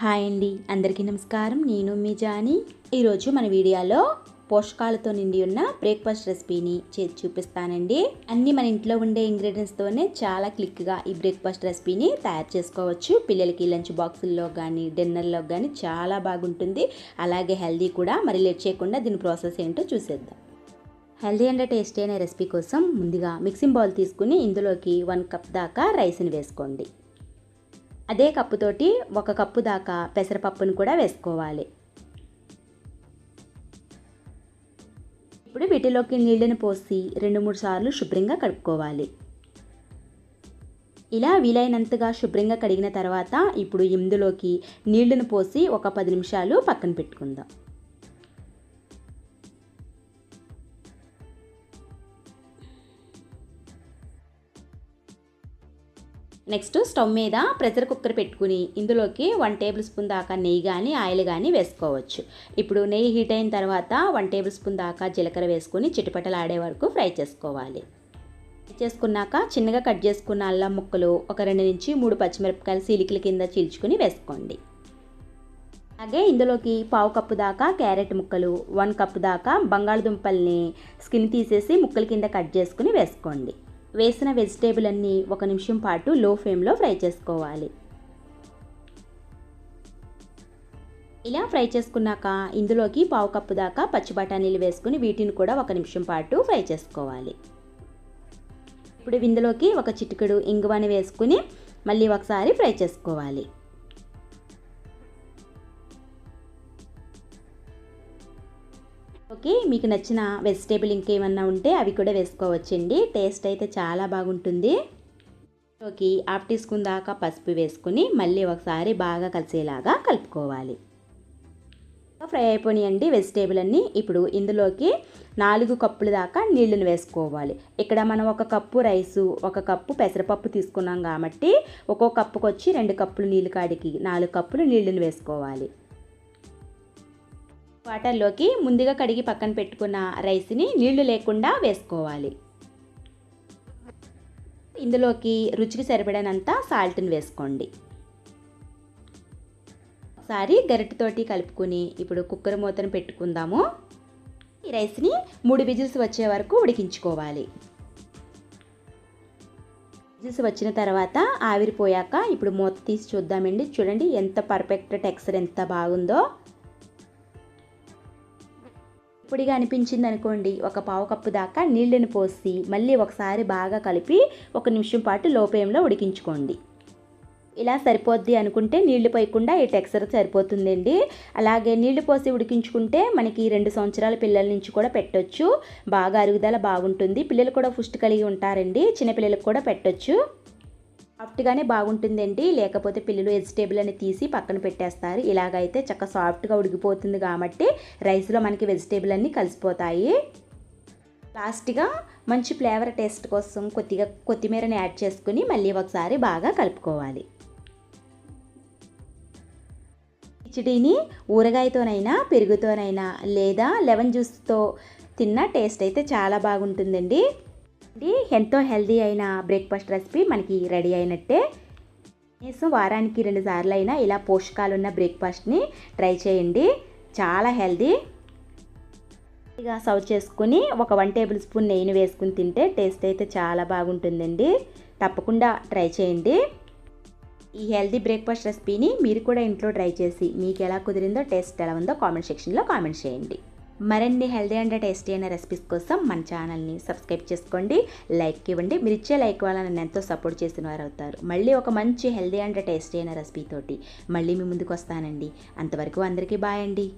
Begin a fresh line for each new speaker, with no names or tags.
Hi అండి. అందరికీ నమస్కారం. నేను మీ జాని. ఈరోజు మన వీడియోలో పోషకాలతో నిండి ఉన్న బ్రేక్ఫాస్ట్ రెసిపీని చేసి చూపిస్తానండి. అన్నీ మన ఇంట్లో ఉండే ఇంగ్రీడియంట్స్తోనే చాలా క్లిక్గా ఈ బ్రేక్ఫాస్ట్ రెసిపీని తయారు చేసుకోవచ్చు. పిల్లలకి లంచ్ బాక్సుల్లో కానీ డిన్నర్లో కానీ చాలా బాగుంటుంది. అలాగే హెల్దీ కూడా. మరి లేట్ చేయకుండా దీని ప్రాసెస్ ఏంటో చూసేద్దాం. హెల్దీ అండ్ టేస్టీ అనే రెసిపీ కోసం ముందుగా మిక్సింగ్ బౌల్ తీసుకుని ఇందులోకి వన్ కప్ దాకా రైస్ని వేసుకోండి. అదే కప్పుతోటి ఒక కప్పు దాకా పెసరపప్పును కూడా వేసుకోవాలి. ఇప్పుడు వీటిలోకి నీళ్ళని పోసి రెండు మూడు సార్లు శుభ్రంగా కడుక్కోవాలి. ఇలా వీలైనంతగా శుభ్రంగా కడిగిన తర్వాత ఇప్పుడు ఇందులోకి నీళ్ళను పోసి ఒక పది నిమిషాలు పక్కన పెట్టుకుందాం. నెక్స్ట్ స్టవ్ మీద ప్రెషర్ కుక్కర్ పెట్టుకుని ఇందులోకి వన్ టేబుల్ స్పూన్ దాకా నెయ్యి కానీ ఆయిల్ కానీ వేసుకోవచ్చు. ఇప్పుడు నెయ్యి హీట్ అయిన తర్వాత వన్ టేబుల్ స్పూన్ దాకా జీలకర్ర వేసుకుని చిటపటలు ఆడే వరకు ఫ్రై చేసుకోవాలి. చేసుకున్నాక చిన్నగా కట్ చేసుకున్న అల్లం ముక్కలు ఒక రెండు నుంచి మూడు పచ్చిమిరపకాయలు సీలికల కింద చీల్చుకుని వేసుకోండి. అలాగే ఇందులోకి పావు కప్పు దాకా క్యారెట్ ముక్కలు వన్ కప్పు దాకా బంగాళదుంపల్ని స్కిన్ తీసేసి ముక్కల కింద కట్ చేసుకుని వేసుకోండి. వేసిన వెజిటేబుల్ అన్నీ ఒక నిమిషం పాటు లో ఫ్లేమ్లో ఫ్రై చేసుకోవాలి. ఇలా ఫ్రై చేసుకున్నాక ఇందులోకి పావు కప్పు దాకా పచ్చి బఠానీలు వేసుకుని వీటిని కూడా ఒక నిమిషం పాటు ఫ్రై చేసుకోవాలి. ఇప్పుడు ఇందులోకి ఒక చిటికెడు ఇంగువని వేసుకుని మళ్ళీ ఒకసారి ఫ్రై చేసుకోవాలి. ఓకే మీకు నచ్చిన వెజిటేబుల్ ఇంకేమన్నా ఉంటే అవి కూడా వేసుకోవచ్చండి. టేస్ట్ అయితే చాలా బాగుంటుంది. ఓకే హాఫ్ టీ స్పూన్ దాకా పసుపు వేసుకుని మళ్ళీ ఒకసారి బాగా కలిసేలాగా కలుపుకోవాలి. ఫ్రై అయిపోయినాయండి వెజిటేబుల్ అన్నీ. ఇప్పుడు ఇందులోకి నాలుగు కప్పుల దాకా నీళ్ళను వేసుకోవాలి. ఇక్కడ మనం ఒక కప్పు రైసు ఒక కప్పు పెసరపప్పు తీసుకున్నాం కాబట్టి ఒక్కో కప్పుకొచ్చి రెండు కప్పులు నీళ్ళు కాడికి నాలుగు కప్పులు నీళ్ళని వేసుకోవాలి. వాటర్లోకి ముందుగా కడిగి పక్కన పెట్టుకున్న రైస్ని నీళ్ళు లేకుండా వేసుకోవాలి. ఇందులోకి రుచికి సరిపడినంత సాల్ట్ని వేసుకోండి. ఒకసారి గరిటెతోటి కలుపుకొని ఇప్పుడు కుక్కర్ మూతను పెట్టుకుందాము. ఈ రైస్ని మూడు విజిల్స్ వచ్చే వరకు ఉడికించుకోవాలి. విజిల్స్ వచ్చిన తర్వాత ఆవిరిపోయాక ఇప్పుడు మూత తీసి చూద్దామండి. చూడండి ఎంత పర్ఫెక్ట్ టెక్స్చర్ ఎంత బాగుందో. పొడిగా అనిపించింది అనుకోండి ఒక పావు కప్పు దాకా నీళ్ళని పోసి మళ్ళీ ఒకసారి బాగా కలిపి ఒక నిమిషం పాటు లోపేయంలో ఉడికించుకోండి. ఇలా సరిపోద్ది అనుకుంటే నీళ్ళు పోయకుండా ఈ టెక్స్చర్ సరిపోతుందండి. అలాగే నీళ్ళు పోసి ఉడికించుకుంటే మనకి రెండు సంవత్సరాల పిల్లల నుంచి కూడా పెట్టొచ్చు. బాగా అరుగుదల బాగుంటుంది. పిల్లలు కూడా పుష్టి కలిగి ఉంటారండి. చిన్నపిల్లలకు కూడా పెట్టొచ్చు. సాఫ్ట్గానే బాగుంటుందండి. లేకపోతే పిల్లలు వెజిటేబుల్ అని తీసి పక్కన పెట్టేస్తారు. ఇలాగైతే చక్క సాఫ్ట్గా ఉడికిపోతుంది కాబట్టి రైస్లో మనకి వెజిటేబుల్ అన్నీ కలిసిపోతాయి. లాస్ట్గా మంచి ఫ్లేవర్ టేస్ట్ కోసం కొద్దిగా కొత్తిమీరని యాడ్ చేసుకుని మళ్ళీ ఒకసారి బాగా కలుపుకోవాలి. కిచిడీని ఊరగాయతోనైనా పెరుగుతోనైనా లేదా లెమన్ జ్యూస్తో తిన్న టేస్ట్ అయితే చాలా బాగుంటుందండి. ఎంతో హెల్దీ అయిన బ్రేక్ఫాస్ట్ రెసిపీ మనకి రెడీ అయినట్టే. కనీసం వారానికి రెండు సార్లు అయినా ఇలా పోషకాలు ఉన్న బ్రేక్ఫాస్ట్ని ట్రై చేయండి. చాలా హెల్దీ. ఇక సర్వ్ చేసుకుని ఒక వన్ టేబుల్ స్పూన్ నెయ్యిని వేసుకుని తింటే టేస్ట్ అయితే చాలా బాగుంటుందండి. తప్పకుండా ట్రై చేయండి. ఈ హెల్దీ బ్రేక్ఫాస్ట్ రెసిపీని మీరు కూడా ఇంట్లో ట్రై చేసి మీకు ఎలా కుదిరిందో టేస్ట్ ఎలా ఉందో కామెంట్ సెక్షన్లో కామెంట్ చేయండి. మరిన్ని హెల్దీ అండ్ టేస్టీ అయిన రెసిపీస్ కోసం మన ఛానల్ని సబ్స్క్రైబ్ చేసుకోండి లైక్ ఇవ్వండి. మీరు ఇచ్చే లైక్ వల్ల నన్ను ఎంతో సపోర్ట్ చేసిన వారు అవుతారు. మళ్ళీ ఒక మంచి హెల్దీ అండ్ టేస్టీ అయిన రెసిపీ తోటి మళ్ళీ మీ ముందుకు వస్తానండి. అంతవరకు అందరికీ బాయ్ అండి.